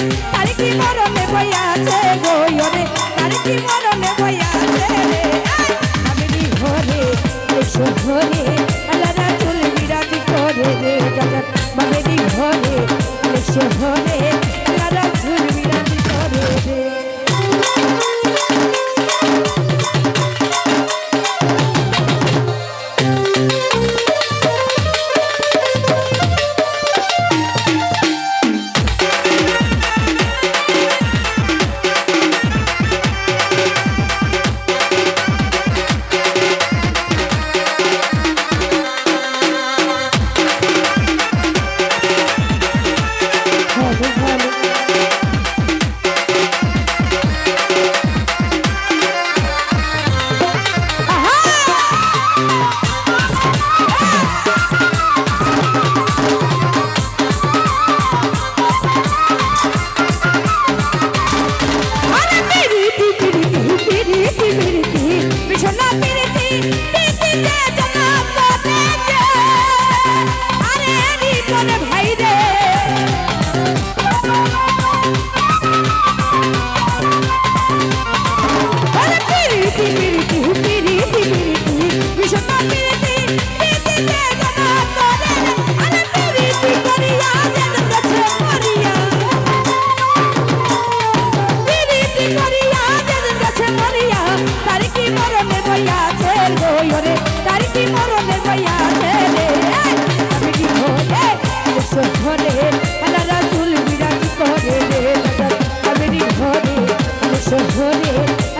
I.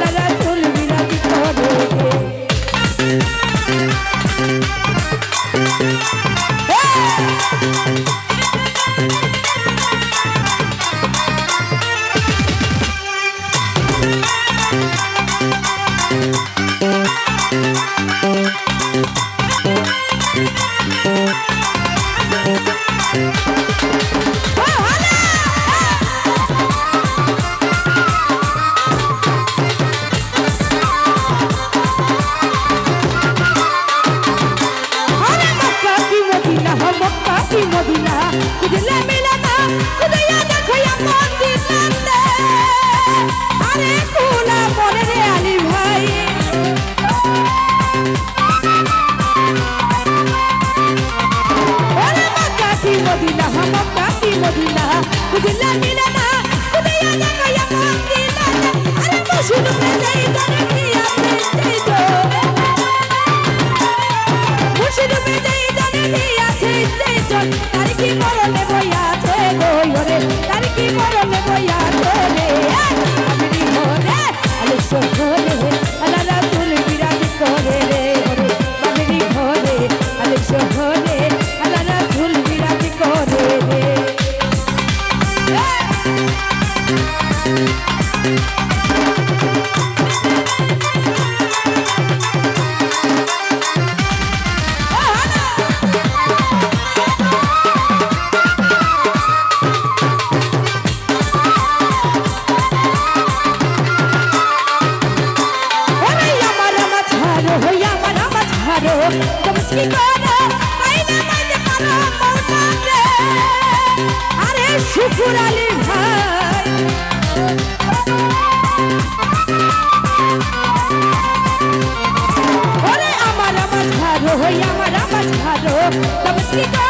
দাদা কি Medina খুঁজলে মিলে না খুঁজিয়া দেখো মন দিলাম আরে কোনা পরে রে আলী ভাই মদিনা হাম কাশি মদিনা খুঁজলে মিলে না খুঁজিয়া দেখো জমসকি করে পাইনা মাঝে পারো মৌসাতে আরে শুকুর আলী ভাই ওরে আমার আমার ভালো হই আমার আমার ভালো জমসকি করে